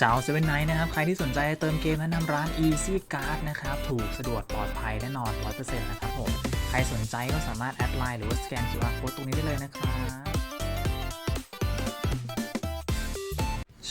ชาวเซเว่นไนท์นะครับ ใครที่สนใจเติมเกมแนะนำร้าน Easy Card นะครับ ถูกสะดวกปลอดภัยแน่นอน 100%นะครับผม ใครสนใจก็สามารถแอดไลน์หรือว่าสแกน QR code ตรงนี้ได้เลยนะครับ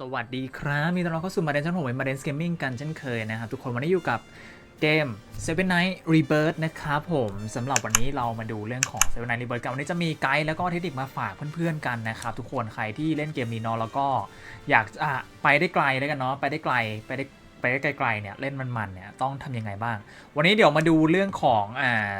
สวัสดีครับ มีต้อนรับเข้าสู่มาเดนช่องผมเป็นมาเดนสเกมมิ่งกันเช่นเคยนะครับ ทุกคนวันนี้อยู่กับเกม Seven Night Rebirth นะครับผมสำหรับวันนี้เรามาดูเรื่องของ Seven Night Rebirth กันวันนี้จะมีไกด์แล้วก็เทคนิคมาฝากเพื่อนๆกันนะครับทุกคนใครที่เล่นเกมนี้เนาะแล้วก็อยากจะไปได้ไกลแล้วกันเนาะไปได้ไกลไปได้ไปได้ไกลๆเนี่ยเล่นมันๆเนี่ยต้องทำยังไงบ้าง วันนี้เดี๋ยวมาดูเรื่องของอ่า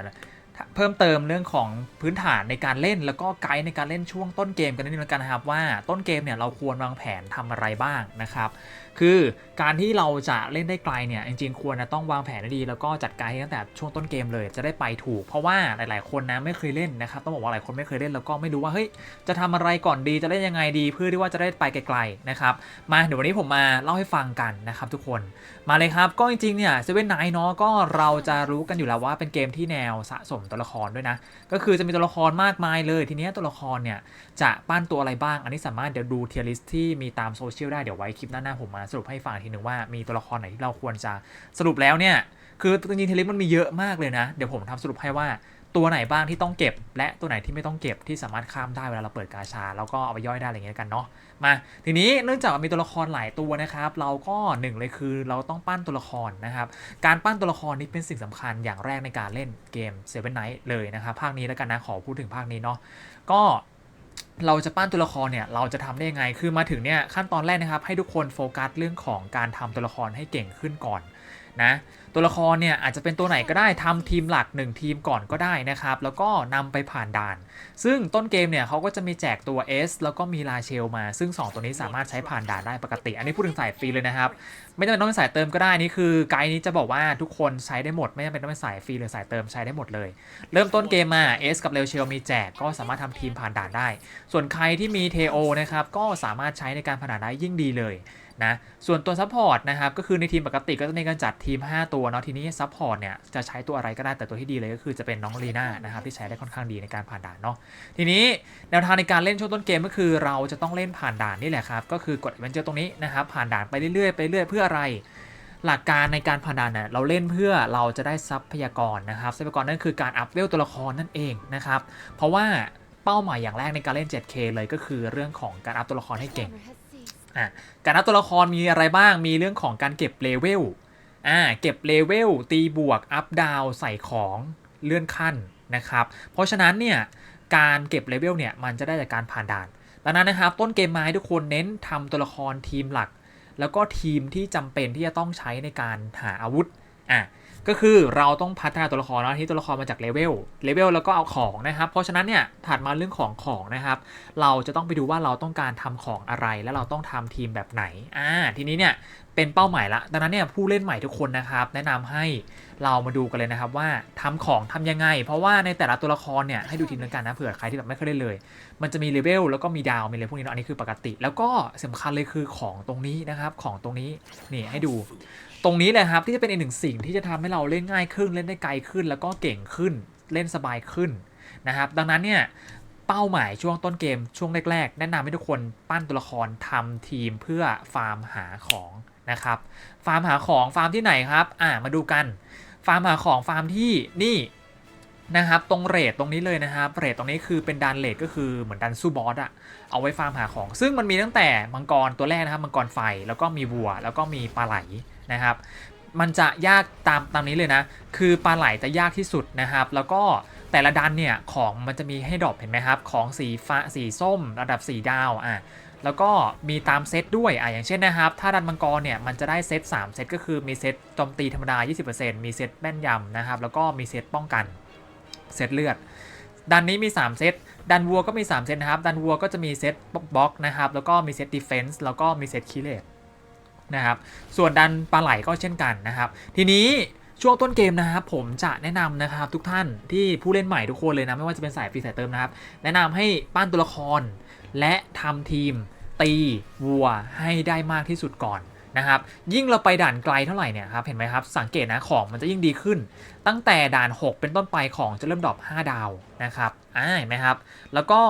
เพิ่มเติมเรื่องของพื้นฐานในการเล่นแล้วก็ไกด์ในการเล่นช่วงต้นเกมกันนิดนึงแล้วกันนะครับว่าต้นเกมเนี่ยเราควรวางแผนทำอะไรบ้างนะครับคือการที่เราจะเล่นได้ไกลเนี่ยจริงๆควรจะต้องวางแผนให้ดี แล้วก็จัดการให้ตั้งแต่ช่วงต้นเกมเลยจะได้ไปถูก เพราะว่าหลายๆคนนะไม่เคยเล่นนะครับต้องบอกว่าหลายคนไม่เคยเล่นแล้วก็ไม่รู้ว่าเฮ้ยจะทำอะไรก่อนดีจะเล่นยังไงดี เพื่อที่ว่าจะได้ไปไกลๆนะครับมาเดี๋ยววันนี้ผมมาเล่าให้ฟังกันนะครับทุกคนมาเลยครับก็จริงๆเนี่ยเซเว่นไนเนาะก็เราจะรู้กันอยู่แล้วว่าเป็นเกมที่แนวสะสมตัวละครด้วยนะก็คือจะมีตัวละครมากมายเลยทีเนี้ยตัวละครเนี่ยจะปั้นตัวอะไรบ้าง อันนี้สามารถเดี๋ยวดูเทียร์ลิสที่มีตามโซเชียลได้เดี๋ยวไว้คลิปหน้าๆผมมาสรุปให้ฟังอีกทีหนึ่งว่ามีตัวละครไหนที่เราควรจะสรุปแล้วเนี่ย คือจริงๆเทียร์ลิสมันมีเยอะมากเลยนะ เดี๋ยวผมทำสรุปให้ว่าตัวไหนบ้างที่ต้องเก็บ และตัวไหนที่ไม่ต้องเก็บที่สามารถข้ามได้เวลาเราเปิดกาชา แล้วก็เอาไปย่อยได้อะไรเงี้ยกันเนาะมาทีนี้เนื่องจากมีตัวละครหลายตัวนะครับ เราก็หนึ่งเลยคือเราต้องปั้นตัวละครนะครับ การปั้นตัวละครนี่เป็นสิ่งสำคัญอย่างแรกในการเล่นเกม Seven Night เลยนะครับภาคนี้แล้วกันนะขอพูดถึงภาคนี้เนาะก็ เราจะปั้นตัวละครเนี่ยเราจะทำได้ยังไง คือมาถึงเนี่ยขั้นตอนแรกนะครับ ให้ทุกคนโฟกัสเรื่องของการทำตัวละครให้เก่งขึ้นก่อน นะตัวละครเนี่ยอาจจะเป็นตัวไหนก็ได้ทำทีมหลัก 1 ทีมก่อนก็ได้นะครับ แล้วก็นำไปผ่านด่าน ซึ่งต้นเกมเนี่ยเขาก็จะมีแจกตัว S แล้วก็มีลาเชลมา ซึ่ง 2 ตัวนี้สามารถใช้ผ่านด่านได้ปกติ อันนี้พูดถึงสายฟรีเลยนะครับ ไม่จำเป็นต้องเป็นสายเติมก็ได้นี่คือไกด์นี้จะบอกว่าทุกคนใช้ได้หมด ไม่จำเป็นต้องเป็นสายฟรีหรือสายเติมใช้ได้หมดเลย เริ่มต้นเกมมา S กับเลเชลมีแจกก็สามารถทำทีมผ่านด่านได้ ส่วนใครที่มีเทโอนะครับก็สามารถใช้ในการผ่านด่านได้ยิ่งดีเลย นะส่วนตัวซัพพอร์ตนะครับก็คือในทีมปกติก็จะมีการจัดทีม 5 ตัวเนาะทีนี้ซัพพอร์ตเนี่ยจะใช้ตัวอะไรก็ได้แต่ตัวที่ดีเลยก็คือจะเป็นน้องลีน่านะครับที่ใช้ได้ค่อนข้างดีในการผ่านด่านเนาะทีนี้แนวทางในการเล่นช่วงต้นเกมก็คือ เราจะต้องเล่นผ่านด่านนี่แหละครับก็คือกดเวนเจอร์ตรงนี้นะครับผ่านด่านไปเรื่อยๆไปเรื่อยเพื่ออะไรหลักการในการผ่านด่านเนี่ยเราเล่นเพื่อเราจะได้ทรัพยากรนะครับทรัพยากรนั่นคือการอัพเวลตัวละครนั่นเองนะครับเพราะว่าเป้าหมายอย่างแรกในการเล่น 7K เลยก็คือเรื่องของการอัพตัวละครให้เก่ง อะการนับตัวละครมีอะไรบ้างมีเรื่องของการเก็บเลเวลอ่าเก็บเลเวลตีบวกอัพดาวใส่ของเลื่อนขั้นนะครับ เพราะฉะนั้นเนี่ยการเก็บเลเวลเนี่ยมันจะได้จากการผ่านด่าน ดังนั้นนะครับต้นเกมมาให้ทุกคนเน้นทำตัวละครทีมหลัก แล้วก็ทีมที่จำเป็นที่จะต้องใช้ในการหาอาวุธอะ ก็คือเราต้องพัฒนาตัวละครนะที่ตัวละครมาจากเลเวลเลเวลแล้วก็เอาของนะครับ เพราะฉะนั้นเนี่ยถัดมาเรื่องของของนะครับ เราจะต้องไปดูว่าเราต้องการทำของอะไร และเราต้องทำทีมแบบไหนอ่าทีนี้เนี่ย เป็นเป้าหมายละ ดังนั้นเนี่ยผู้เล่นใหม่ทุกคนนะครับ แนะนำให้เรามาดูกันเลยนะครับว่าทำของทำยังไง เพราะว่าในแต่ละตัวละครเนี่ยให้ดูทีมด้วยกันนะเผื่อใครที่แบบไม่เคยเล่นเลย มันจะมีเลเวลแล้วก็มีดาวมีอะไรพวกนี้เนาะอันนี้คือปกติ แล้วก็สำคัญเลยคือของตรงนี้นะครับของตรงนี้นี่ให้ดูตรงนี้เลยครับที่จะเป็นอีกหนึ่งสิ่งที่จะทำให้เราเล่นง่ายขึ้นเล่นได้ไกลขึ้น แล้วก็เก่งขึ้นเล่นสบายขึ้นนะครับ ดังนั้นเนี่ยเป้าหมายช่วงต้นเกมช่วงแรก ๆ แนะนำให้ทุกคนปั้นตัวละครทำทีมเพื่อฟาร์มหาของ นะครับ ฟาร์มหาของฟาร์มที่ไหนครับ อ่ามาดูกัน ฟาร์มหาของฟาร์มที่นี่นะครับตรงเรทตรงนี้เลยนะครับเรทตรงนี้คือเป็นดันเรทก็คือเหมือนดันสู้บอสอะเอาไว้ฟาร์มหาของ ซึ่งมันมีตั้งแต่มังกรตัวแรกนะครับมังกรไฟแล้วก็มีวัว แล้วก็มีปลาไหลนะครับ มันจะยากตามตามนี้เลยนะ คือปลาไหลจะยากที่สุดนะครับ แล้วก็แต่ละดันเนี่ยของมันจะมีให้ดรอปเห็นไหมครับ ของสีฟ้าสีส้ม ระดับ 4 ดาวอะ แล้วก็มีตามเซตด้วยอะอย่างเช่นนะครับ ถ้าดันมังกรเนี่ยมันจะได้เซต3เซตก็คือมีเซตโจมตีธรรมดา 20%มีเซตแม่นยำนะครับ แล้วก็มีเซตป้องกัน เซตเลือด ดันนี้มี 3 เซต ดันวัวก็มี 3 เซตนะครับ ดันวัวก็จะมีเซตบล็อกนะครับ แล้วก็มีเซตดิเฟนส์แล้วก็มีเซตคิเลตนะครับ ส่วนดันปลาไหลก็เช่นกันนะครับ ทีนี้ช่วงต้นเกมนะครับผมจะแนะนำนะครับทุกท่านที่ผู้เล่นใหม่ทุกคนเลยนะไม่ว่าจะเป็นสายฟรีสายเติมนะครับ แนะนำให้ปั้นตัวละคร และทำทีมตีวัวให้ได้มากที่สุดก่อนนะครับยิ่งเราไปด่านไกลเท่าไหร่เนี่ยครับเห็นไหมครับสังเกตนะของมันจะยิ่งดีขึ้น ตั้งแต่ด่าน 6 เป็นต้นไปของจะเริ่มดรอป5ดาวนะครับอ่าเห็นไหมครับแล้วก็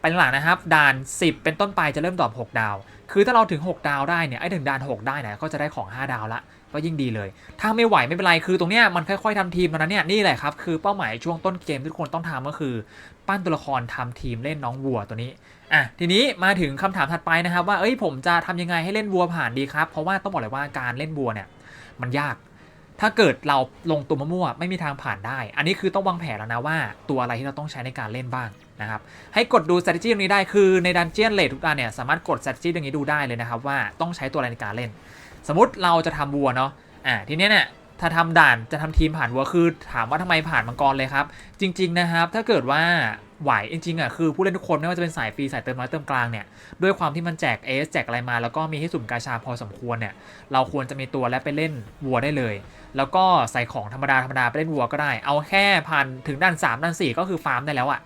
ไปหลังนะครับด่าน 10 เป็นต้นไปจะเริ่มดรอป6ดาว คือถ้าเราถึง 6 ดาวได้เนี่ยไอ้ถึงด่าน 6 ได้เนี่ยก็จะได้ของ 5 ดาวละ ก็ยิ่งดีเลย ถ้าไม่ไหวไม่เป็นไรคือตรงเนี้ยมันค่อยๆทำทีมตอนนั้นเนี่ยนี่แหละครับคือเป้าหมายช่วงต้นเกมที่ทุกคนต้องทำก็คือ ปั้นตัวละครทำทีมเล่นน้องวัวตัวนี้อะทีนี้มาถึงคำถามถัดไปนะครับ ว่าเอ้ยผมจะทำยังไงให้เล่นวัวผ่านดีครับ เพราะว่าต้องบอกเลยว่าการเล่นวัวเนี่ยมันยาก ถ้าเกิดเราลงตัวมั่วๆไม่มีทางผ่านได้ อันนี้คือต้องวางแผนแล้วนะว่า ตัวอะไรที่เราต้องใช้ในการเล่นบ้างนะครับให้กดดู strategy ตรงนี้ได้คือในดันเจียนเลททุกอันเนี่ยสามารถกด strategy ตรงนี้ดูได้เลยนะครับว่าต้องใช้ตัวอะไรในการเล่น สมมติเราจะทำวัวเนาะอ่าทีเนี้ยเนี่ยถ้าทำด่านจะทำทีมผ่านวัวคือ ถามว่าทำไมผ่านมังกรเลยครับ จริง ๆนะครับ ถ้าเกิดว่า ไหวจริงๆอะคือผู้เล่นทุกคนไม่ว่าจะเป็นสายฟรีสายเติมน้อยเติมกลางเนี่ยด้วยความที่มันแจกเอสแจกอะไรมา แล้วก็มีให้สุ่มกาชาพอสมควรเนี่ยเราควรจะมีตัวและไปเล่นวัวได้เลย แล้วก็ใส่ของธรรมดาธรรมดาไปเล่นวัวก็ได้ เอาแค่ผ่านถึงด่าน 3ด่าน 4 ก็คือฟาร์มได้แล้วอะ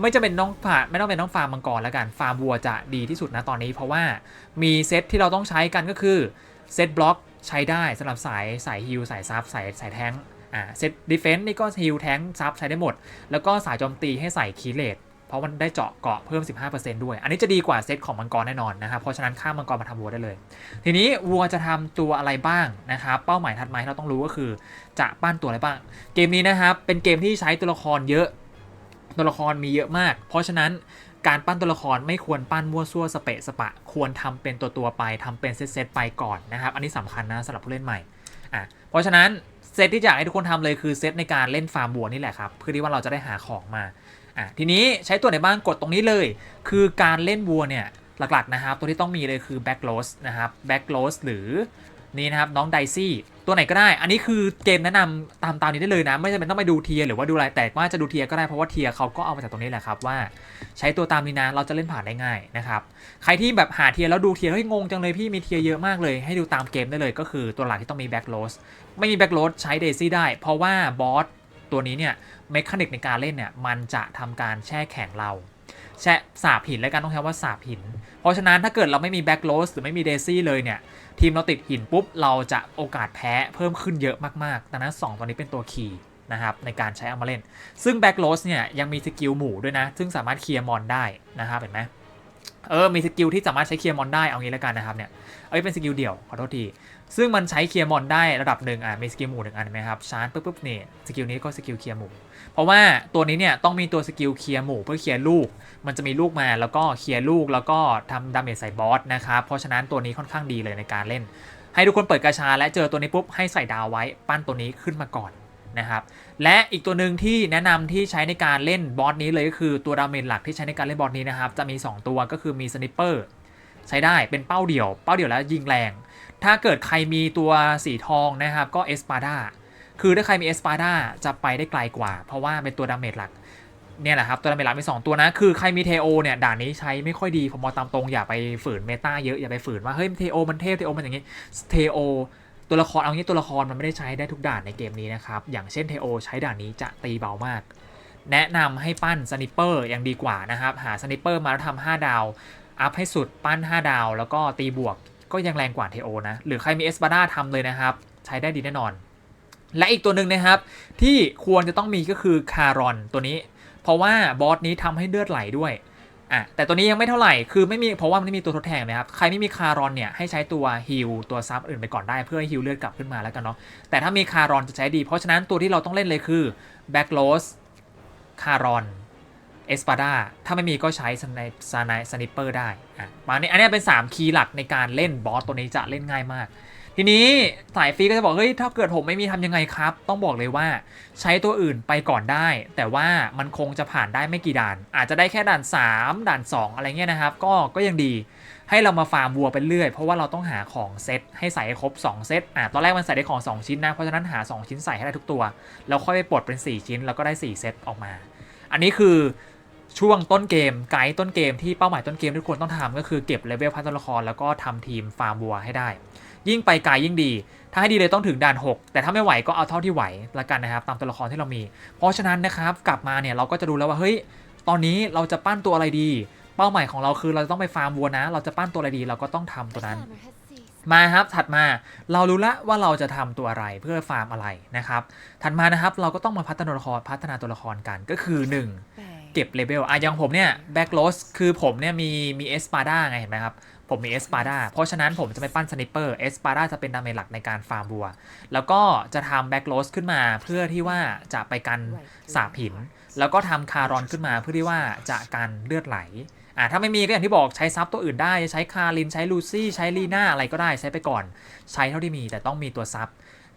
ไม่จะเป็นน้องผ่าไม่ต้องเป็นน้องฟาร์มมังกรแล้วกันฟาร์มวัวจะดีที่สุดนะตอนนี้ เพราะว่ามีเซตที่เราต้องใช้กันก็คือเซตบล็อกใช้ได้สำหรับสายสายฮิลสายซับสายสายแท้ง อ่าเซตดิเฟนต์นี่ก็ฮิลแทงซับใช้ได้หมด แล้วก็สายโจมตีให้ใส่คีเลตเพราะมันได้เจาะเกาะเพิ่ม 15%ด้วย อันนี้จะดีกว่าเซตของมังกรแน่นอนนะครับ เพราะฉะนั้นข้ามมังกรมาทำวัวได้เลย ทีนี้วัวจะทำตัวอะไรบ้างนะครับ เป้าหมายถัดมาที่เราต้องรู้ก็คือ จะปั้นตัวอะไรบ้าง เกมนี้นะครับ เป็นเกมที่ใช้ตัวละครเยอะ ตัวละครมีเยอะมาก เพราะฉะนั้นการปั้นตัวละครไม่ควรปั้นมั่วซั่วสเปะสปะ ควรทำเป็นตัวตัวไปทำเป็นเซตๆไปก่อนนะครับ อันนี้สำคัญนะสำหรับผู้เล่นใหม่ อะ เพราะฉะนั้น เซตที่อยากให้ทุกคนทำเลยคือเซตในการเล่นฟาร์มบัวนี่แหละครับ เพื่อที่ว่าเราจะได้หาของมาอะทีนี้ใช้ตัวไหนบ้างกดตรงนี้เลย คือการเล่นวัวเนี่ยหลักๆนะครับ ตัวที่ต้องมีเลยคือแบ็กโลสนะครับแบ็กโลสหรือ นี่นะครับน้องไดซี่ตัวไหนก็ได้ อันนี้คือเกมแนะนำตามตามนี้ได้เลยนะ ไม่จำเป็นต้องไปดูเทียหรือว่าดูอะไรแต่ว่าจะดูเทียก็ได้เพราะว่าเทียเขาก็เอามาจากตรงนี้แหละครับว่า ใช้ตัวตามนี้นะเราจะเล่นผ่านได้ง่ายนะครับใครที่แบบหาเทียแล้วดูเทียเฮ้ยงงจังเลยพี่มีเทียเยอะมากเลยให้ดูตามเกมได้เลยก็คือตัวหลักที่ต้องมีแบ็กโ s สไม่มีแบ็กโ s สใช้เดซี่ได้ เพราะว่าบอสตัวนี้เนี่ยเมคานิกในการเล่นเนี่ยมันจะทำการแช่แข็งเรา แช่สาบหินแล้วกันต้องใช้ว่าสาบหิน เพราะฉะนั้นถ้าเกิดเราไม่มีแบ็กโ s สหรือไม่มีเดซี่เลยเนี่ย ทีมเราติดหินปุ๊บ เราจะโอกาสแพ้เพิ่มขึ้นเยอะมากๆดังนั้น2ตัวนี้เป็นตัวคีย์นะครับในการใช้เอามาเล่น ซึ่งแบ็กโ s สเนี่ยยังมีสกิลหมู่ด้วยนะ ซึ่งสามารถเคลียร์มอนได้นะครับเห็นไหมเออมีสกิลที่สามารถใช้เคลียร์มอนได้เอางี้แล้วกันนะครับเนี่ยเอ้ยเป็นสกิลเดี่ยวขอโทษทีซึ่งมันใช้เคลียร์มอนได้ระดับหนึ่งอะมีสกิลหมู่หนึ่งอันเห็นไหมครับชาร์จปุ๊บปุ๊บนี่สกิลนี้ก็สกิลเคลียร์หมู่ เพราะว่าตัวนี้เนี่ยต้องมีตัวสกิลเคลียร์หมู่เพื่อเคลียร์ลูก มันจะมีลูกมาแล้วก็เคลียร์ลูกแล้วก็ทำดาเมจใส่บอสนะครับเพราะฉะนั้นตัวนี้ค่อนข้างดีเลยในการเล่น ให้ทุกคนเปิดกาชาและเจอตัวนี้ปุ๊บให้ใส่ดาวไว้ปั้นตัวนี้ขึ้นมาก่อนนะครับและอีกตัวหนึ่งที่แนะนำที่ใช้ในการเล่นบอสนี้เลยก็คือตัวดาเมจหลักที่ใช้ในการเล่นบอสนี้นะครับจะมี 2 ตัวก็คือมีสไนเปอร์ใช้ได้เป็นเป้าเดี่ยว เป้าเดี่ยวแล้วยิงแรง ถ้าเกิดใครมีตัวสีทองนะครับก็เอสปาดา คือถ้าใครมีเอสปาดาจะไปได้ไกลกว่า เพราะว่าเป็นตัวดาเมจหลักเนี่ยแหละครับ ตัวดาเมจหลักมี 2 ตัวนะ คือใครมีเทโอเนี่ย ด่านนี้ใช้ไม่ค่อยดี ผมมองตามตรงอย่าไปฝืนเมตาเยอะ อย่าไปฝืนว่า เฮ้ยเทโอมันเทพเทโอมันอย่างงี้เทโอตัวละครเอางี้ตัวละครมันไม่ได้ใช้ได้ทุกด่านในเกมนี้นะครับ อย่างเช่นเทโอใช้ด่านนี้จะตีเบามาก แนะนำให้ปั้นสนิปเปอร์ยังดีกว่านะครับ หาสนิปเปอร์มาแล้วทำ5ดาว อัพให้สุดปั้น 5 ดาว แล้วก็ตีบวกก็ยังแรงกว่าเทโอนะ หรือใครมีเอสบาด้าทำเลยนะครับ ใช้ได้ดีแน่นอน และอีกตัวหนึ่งนะครับ ที่ควรจะต้องมีก็คือคารอนตัวนี้ เพราะว่าบอสนี้ทำให้เลือดไหลด้วยอะแต่ตัวนี้ยังไม่เท่าไหร่คือไม่มีเพราะว่ามันไม่มีตัวทดแทนนะครับใครไม่มีคารอนเนี่ยให้ใช้ตัวฮิลตัวซับอื่นไปก่อนได้เพื่อให้ฮิลเลือดกลับขึ้นมาแล้วกันเนาะแต่ถ้ามีคารอนจะใช้ดี เพราะฉะนั้นตัวที่เราต้องเล่นเลยคือแบ็กโ s สคารอนเอสปาดาถ้าไม่มีก็ใช้สไนสไนสนิปเปอร์ได้อะมาเนี่ยอันนี้เป็น 3 คีย์หลักในการเล่นบอสตัวนี้จะเล่นง่ายมาก ทีนี้สายฟรีก็จะบอกเฮ้ยถ้าเกิดผมไม่มีทำยังไงครับ ต้องบอกเลยว่าใช้ตัวอื่นไปก่อนได้ แต่ว่ามันคงจะผ่านได้ไม่กี่ด่าน อาจจะได้แค่ด่าน 3 ด่าน 2 อะไรเงี้ยนะครับ ก็ก็ยังดีให้เรามาฟาร์มวัวไปเรื่อย เพราะว่าเราต้องหาของเซตให้ใส่ครบ 2 เซตอะตอนแรกมันใส่ได้ของ 2 ชิ้นนะเพราะฉะนั้นหา 2 ชิ้นใส่ให้ได้ทุกตัวแล้วค่อยไปปลดเป็น 4 ชิ้น แล้วก็ได้ 4 เซตออกมา อันนี้คือช่วงต้นเกมไกด์ต้นเกมที่เป้าหมายต้นเกมที่ทุกคนต้องทำก็คือเก็บเลเวลพัฒนาตัวละครแล้วก็ทำทีมฟาร์มวัวให้ได้ ยิ่งไปไกลยิ่งดี ถ้าให้ดีเลยต้องถึงด่าน 6 แต่ถ้าไม่ไหวก็เอาเท่าที่ไหวละกันนะครับ ตามตัวละครที่เรามี เพราะฉะนั้นนะครับกลับมาเนี่ยเราก็จะดูแล้วว่าเฮ้ยตอนนี้เราจะปั้นตัวอะไรดี เป้าหมายของเราคือเราจะต้องไปฟาร์มวัวนะ เราจะปั้นตัวอะไรดีเราก็ต้องทำตัวนั้นมาครับถัดมาเรารู้ละว่าเราจะทำตัวอะไรเพื่อฟาร์มอะไรนะครับถัดมานะครับเราก็ต้องมาพัฒนาตัวละครพัฒนาตัวละครกันก็คือ 1 เก็บเลเวลอะอย่างผมเนี่ยแบ็กโ s สคือผมเนี่ยมีมีเอสปาด้าไงเห็นไหมครับ ผมมีเอสปาด้าเพราะฉะนั้นผมจะไม่ปั้นสไนเปอร์เอสปาด้าจะเป็นดาเมจหลักในการฟาร์มบัว แล้วก็จะทำแบ็กโ s สขึ้นมาเพื่อที่ว่าจะไปกันสาบหิน แล้วก็ทำคารอนขึ้นมาเพื่อที่ว่าจะกันเลือดไหลอ่าถ้าไม่มีก็อย่างที่บอกใช้ซับตัวอื่นได้ใช้คารินใช้ลูซี่ใช้ลีน่าอะไรก็ได้ใช้ไปก่อน ใช้เท่าที่มีแต่ต้องมีตัวซับ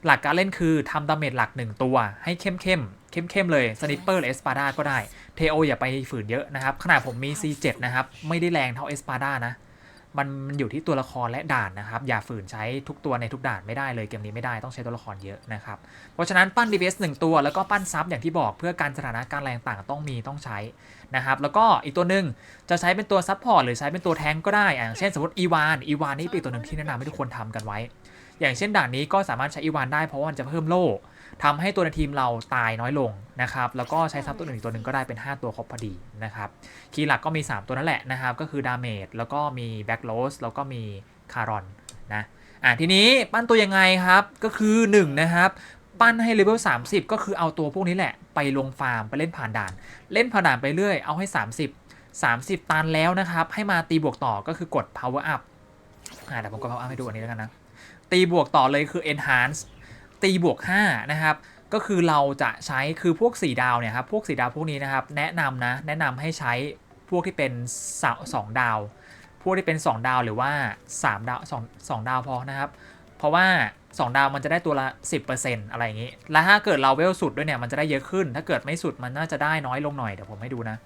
หลักการเล่นคือทำดาเมจหลัก1ตัว ให้เข้มเข้มเข้มเข้มๆเลยสนิปเปอร์หรือเอสปาดาก็ได้เทโออย่าไปฝืนเยอะนะครับ ขนาดผมมี C7 นะครับ ไม่ได้แรงเท่าเอสปาดานะ มันมันอยู่ที่ตัวละครและด่านนะครับ อย่าฝืนใช้ทุกตัวในทุกด่านไม่ได้เลยเกมนี้ไม่ได้ต้องใช้ตัวละครเยอะนะครับ เพราะฉะนั้นปั้น DPS 1ตัวแล้วก็ปั้นซับอย่างที่บอกเพื่อการสถานะการแรงต่างต้องมีต้องใช้นะครับแล้วก็อีกตัวหนึ่งจะใช้เป็นตัวซับพอร์ตหรือใช้เป็นตัวแทงก็ได้อย่างเช่นสมมติอีวานอีวานนี่เป็นตัวหนึ่งที่แนะนำให้ทุกคนทำกันไว้ อย่างเช่นด่านนี้ก็สามารถใช้อีวานได้เพราะว่ามันจะเพิ่มโล่ ทำให้ตัวในทีมเราตายน้อยลงนะครับ แล้วก็ใช้ซับตัวหนึ่งอีกตัวหนึ่งก็ได้เป็น 5 ตัวครบพอดีนะครับ คีย์หลักก็มี 3 ตัวนั่นแหละนะครับ ก็คือดาเมจแล้วก็มีแบ็กโ s สแล้วก็มีคารอนนะ อะทีนี้ปั้นตัวยังไงครับ ก็คือ1นะครับ ปั้นให้เลเวล30 ก็คือเอาตัวพวกนี้แหละ ไปลงฟาร์มไปเล่นผ่านด่าน เล่นผ่านด่านไปเรื่อย เอาให้ 30 30 ตันแล้วนะครับ ให้มาตีบวกต่อก็คือกด power up อ่าเดี๋ยวผมกด power up ให้ดูอันนี้แล้วกันนะ ตีบวกต่อเลยคือ enhance ตีบวก5นะครับก็คือเราจะใช้คือพวก 4 ดาวเนี่ยครับพวก 4 ดาวพวกนี้นะครับแนะนำนะแนะนำให้ใช้พวกที่เป็นสองดาว พวกที่เป็น 2 ดาวหรือว่า 3 ดาว2 2ดาวพอนะครับ เพราะว่า 2 ดาวมันจะได้ตัวละ 10%อะไรอย่างนี้ แล้วถ้าเกิดเราเวลสุดด้วยเนี่ยมันจะได้เยอะขึ้น ถ้าเกิดไม่สุดมันน่าจะได้น้อยลงหน่อยเดี๋ยวผมให้ดูนะ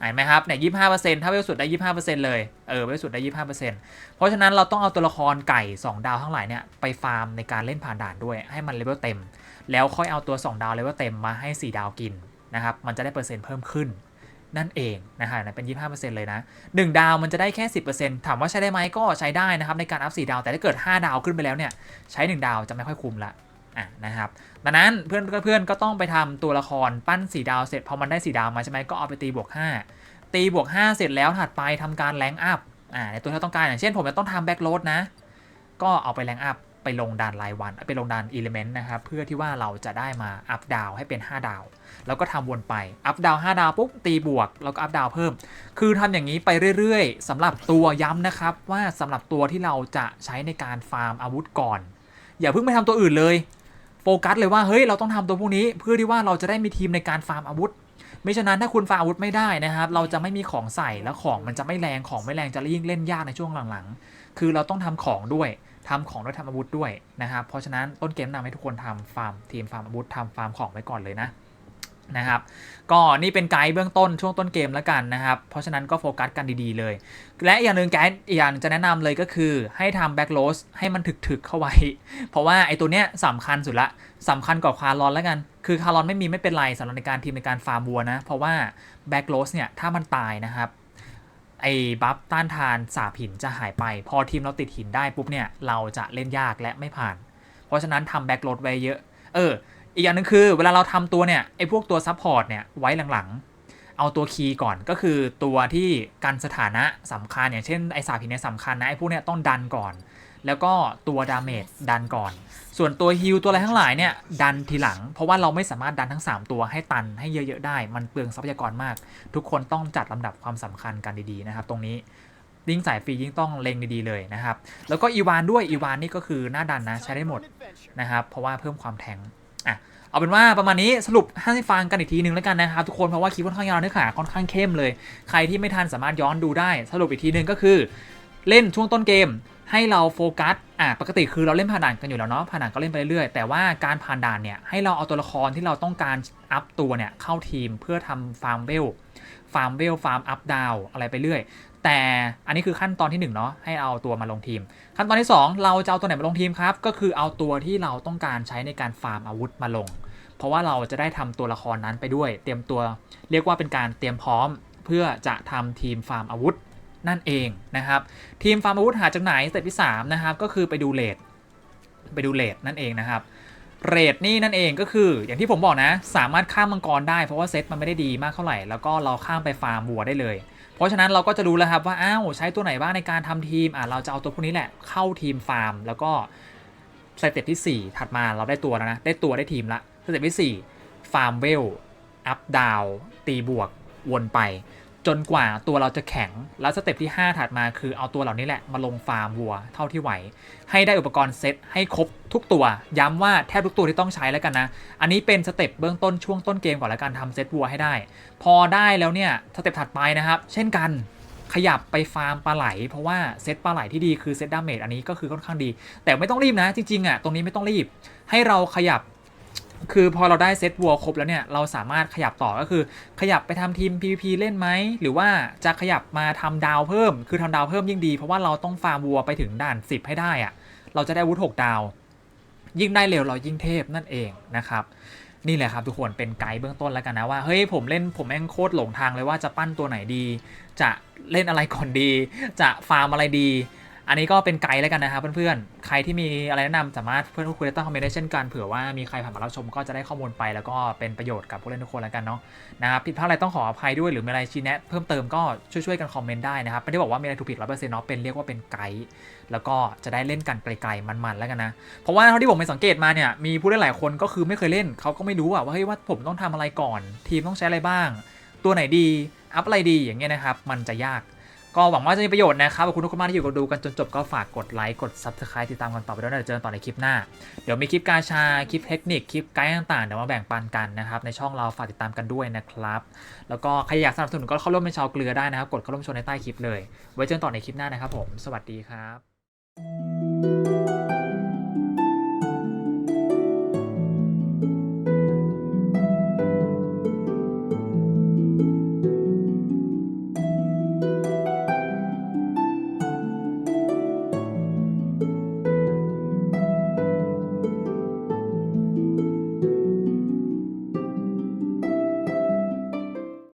เห็นไหมครับเนี่ยยี่ห้าเปอร์เซ็นต์ถ้าเวลสุดได้ยี่ห้าเปอร์เซ็นต์เลย เออเวลสุดได้ยี่ห้าเปอร์เซ็นต์เพราะฉะนั้นเราต้องเอาตัวละครไก่2ดาวทั้งหลายเนี่ยไปฟาร์มในการเล่นผ่านด่านด้วยให้มันเลเวลเต็ม แล้วค่อยเอาตัว2ดาวเลเวลเต็มมาให้4ดาวกินนะครับ มันจะได้เปอร์เซ็นต์เพิ่มขึ้นนั่นเองนะฮะนะเป็น 25%เลยนะ 1 ดาวมันจะได้แค่ 10%ถามว่าใช้ได้ไหมก็ใช้ได้นะครับในการอัพ 4 ดาว แต่ถ้าเกิด 5 ดาวขึ้นไปแล้วเนี่ย ใช้ 1 ดาวจะไม่ค่อยคุ้มละ อะนะครับดังนั้นเพื่อนเพื่อนก็ต้องไปทำตัวละครปั้น4ดาวเสร็จพอมันได้4ดาวมาใช่ไหมก็เอาไปตีบวก 5 ตีบวก 5 เสร็จแล้วถัดไปทำการแรงอัพอ่าในตัวที่เราต้องการอย่างเช่นผมจะต้องทำแบ็กโ a ดนะ ก็เอาไปแรงอัพไปลงดานรายวันไปลงดานอิเลเมนต์นะครับเพื่อที่ว่าเราจะได้มาอัพดาวให้เป็น 5 ดาว แล้วก็ทำวนไปอัพดาว5ดาวปุ๊บตีบวก แล้วก็อัพดาวเพิ่ม คือทำอย่างนี้ไปเรื่อยๆสำหรับตัวย้ำนะครับว่าสำหรับตัวที่เราจะใช้ในการฟาร์มอาวุธก่อน อย่าเพิ่งไปทำตัวอื่นเลย โฟกัสเลยว่าเฮ้ยเราต้องทำตัวพวกนี้ เพื่อที่ว่าเราจะได้มีทีมในการฟาร์มอาวุธไม่ฉะนั้นถ้าคุณฟาร์มอาวุธไม่ได้นะครับ เราจะไม่มีของใส่แล้วของมันจะไม่แรงของไม่แรงจะยิ่งเล่นยากในช่วงหลังๆ คือเราต้องทำของด้วยทำของด้วยทำอาวุธด้วยนะครับเพราะฉะนั้นต้นเกมแนะนำให้ทุกคนทำฟาร์มทีมฟาร์มอาวุธทำฟาร์มของไว้ก่อนเลยนะ นะครับ ก็นี่เป็นไกด์เบื้องต้นช่วงต้นเกมแล้วกันนะครับ เพราะฉะนั้นก็โฟกัสกันดีๆเลย และอย่างหนึ่งไกด์อีกอย่างจะแนะนำเลยก็คือให้ทำแบ็กโ s สให้มันถึกๆเข้าไว้ เพราะว่าไอ้ตัวเนี้ยสำคัญสุดละสำคัญกว่าคารลอนแล้วกัน คือคารลอนไม่มีไม่เป็นไรสำหรับในการทีมในการฟาร์มบัวนะ เพราะว่าแบ็กโ s สเนี่ยถ้ามันตายนะครับไอ้บัฟต้านทานสาบหินจะหายไป พอทีมเราติดหินได้ปุ๊บเนี่ยเราจะเล่นยากและไม่ผ่าน เพราะฉะนั้นทำแบ็กโ a ดไว้เยอะ เออ อีกอย่างหนึงคือเวลาเราทำตัวเนี่ยไอ้พวกตัวซัพพอร์ตเนี่ยไว้หลังๆ เอาตัวคีย์ก่อนก็คือตัวที่กันสถานะสำคัญอย่างเช่นไอ้สาบหินเนี่ยสำคัญนะไอ้พวกเนี่ยต้องดันก่อน แล้วก็ตัวดาเมจดันก่อน ส่วนตัวฮิลตัวอะไรทั้งหลายเนี่ยดันทีหลัง เพราะว่าเราไม่สามารถดันทั้ง 3 ตัวให้ตันให้เยอะๆได้ มันเปลืองทรัพยากรมาก ทุกคนต้องจัดลำดับความสำคัญกันดีๆนะครับ ตรงนี้ยิ่งสายฟรียิ่งต้องเล็งดีๆเลยนะครับ แล้วก็อีวานด้วยอีวานนี่ก็คือหน้าดันนะใช้ได้หมดนะครับ เพราะว่าเพิ่มความแทง เอาเป็นว่าประมาณนี้สรุปให้ฟังกันอีกทีหนึ่งแล้วกันนะครับทุกคนเพราะว่าคลิปค่อนข้างยาวเนื้อหาค่อนข้างเข้มเลย ใครที่ไม่ทันสามารถย้อนดูได้ สรุปอีกทีหนึ่งก็คือ เล่นช่วงต้นเกมให้เราโฟกัส อะ ปกติคือเราเล่นผ่านด่านกันอยู่แล้วเนาะ ผ่านด่านก็เล่นไปเรื่อยๆ แต่ว่าการผ่านด่านเนี่ย ให้เราเอาตัวละครที่เราต้องการอัพตัวเนี่ย เข้าทีมเพื่อทำฟาร์มเวล ฟาร์มเวลฟาร์มอัพดาวอะไรไปเรื่อย แต่อันนี้คือขั้นตอนที่1เนาะให้เอาตัวมาลงทีม ขั้นตอนที่ 2 เราจะเอาตัวไหนมาลงทีมครับ ก็คือเอาตัวที่เราต้องการใช้ในการฟาร์มอาวุธมาลง เพราะว่าเราจะได้ทำตัวละครนั้นไปด้วย เตรียมตัวเรียกว่าเป็นการเตรียมพร้อม เพื่อจะทำทีมฟาร์มอาวุธนั่นเองนะครับทีมฟาร์มอาวุธหาจากไหนสเต็ปที่3นะครับก็คือไปดูเลทไปดูเลทนั่นเองนะครับ เรทนี่นั่นเองก็คือ อย่างที่ผมบอกนะ สามารถข้ามมังกรได้เพราะว่าเซตมันไม่ได้ดีมากเท่าไหร่ แล้วก็เราข้ามไปฟาร์มวัวได้เลย เพราะฉะนั้นเราก็จะรู้แล้วครับว่าอ้าวใช้ตัวไหนบ้างในการทำทีมอะเราจะเอาตัวพวกนี้แหละเข้าทีมฟาร์ม แล้วก็สเต็ปที่ 4 ถัดมาเราได้ตัวแล้วนะ ได้ตัวได้ทีมละสเต็ปที่4ฟาร์มเวลอัพดาวตีบวกวนไป จนกว่าตัวเราจะแข็ง แล้วสเต็ปที่ 5 ถัดมาคือเอาตัวเหล่านี้แหละมาลงฟาร์มวัวเท่าที่ไหว ให้ได้อุปกรณ์เซตให้ครบทุกตัว ย้ำว่าแทบทุกตัวที่ต้องใช้แล้วกันนะ อันนี้เป็นสเต็ปเบื้องต้นช่วงต้นเกมก่อนแล้วกันทำเซตวัวให้ได้ พอได้แล้วเนี่ยสเต็ปถัดไปนะครับ เช่นกันขยับไปฟาร์มปลาไหล เพราะว่าเซตปลาไหลที่ดีคือเซตดาเมจอันนี้ก็คือค่อนข้างดี แต่ไม่ต้องรีบนะจริงๆอะตรงนี้ไม่ต้องรีบ ให้เราขยับ คือพอเราได้เซตวัวครบแล้วเนี่ยเราสามารถขยับต่อก็คือ ขยับไปทำทีม PVP เล่นไหม หรือว่าจะขยับมาทำดาวเพิ่ม คือทำดาวเพิ่มยิ่งดี เพราะว่าเราต้องฟาร์มวัวไปถึงด่าน 10 ให้ได้อะเราจะได้วุธ6ดาว ยิ่งได้เร็วเรายิ่งเทพนั่นเองนะครับนี่แหละครับทุกคนเป็นไกด์เบื้องต้นแล้วกันนะว่าเฮ้ยผมเล่นผมแม่งโคตรหลงทางเลยว่าจะปั้นตัวไหนดี จะเล่นอะไรก่อนดี จะฟาร์มอะไรดี อันนี้ก็เป็นไกด์แล้วกันนะครับเพื่อนๆ ใครที่มีอะไรแนะนำสามารถเพื่อนพูดคุยใต้คอมเมนต์ได้เช่นกันเผื่อว่ามีใครผ่านมารับชมก็จะได้ข้อมูลไปแล้วก็เป็นประโยชน์กับผู้เล่นทุกคนแล้วกันเนาะนะครับผิดพลาดอะไรต้องขออภัยด้วยหรือมีอะไรชี้แนะเพิ่มเติมก็ช่วยๆกันคอมเมนต์ได้นะครับไม่ได้บอกว่ามีอะไรถูกผิดร้อยเปอร์เซ็นต์เนาะเป็นเรียกว่าเป็นไกด์แล้วก็จะได้เล่นกันไกลๆมันๆแล้วกันนะเพราะว่าเท่าที่ผมไปสังเกตมาเนี่ยมีผู้เล่นหลายคนก็คือไม่เคยเล่นเขาก็ไม่รู้อะว่าเฮ้ยว่าผมต้องทำอะไรก่อน ทีมต้องใช้อะไรบ้าง ตัวไหนดีอัพอะไรดีอย่างเงี้ยนะครับมันจะยาก ก็หวังว่าจะมีประโยชน์นะครับ ขอบคุณทุกคนมากที่อยู่กับดูกันจนจบก็ฝากกดไลค์ กด Subscribe ติดตามกันต่อไปด้วยนะเดี๋ยวเจอกันต่อในคลิปหน้า เดี๋ยวมีคลิปการชา คลิปเทคนิค คลิปไกด์ต่างๆ เดี๋ยวมาแบ่งปันกันนะครับ ในช่องเราฝากติดตามกันด้วยนะครับ แล้วก็ใครอยากสนับสนุนก็เข้าร่วมเป็นชาวเกลือได้นะครับ กดเข้าร่วมชมในใต้คลิปเลย ไว้เจอกันต่อในคลิปหน้านะครับผม สวัสดีครับ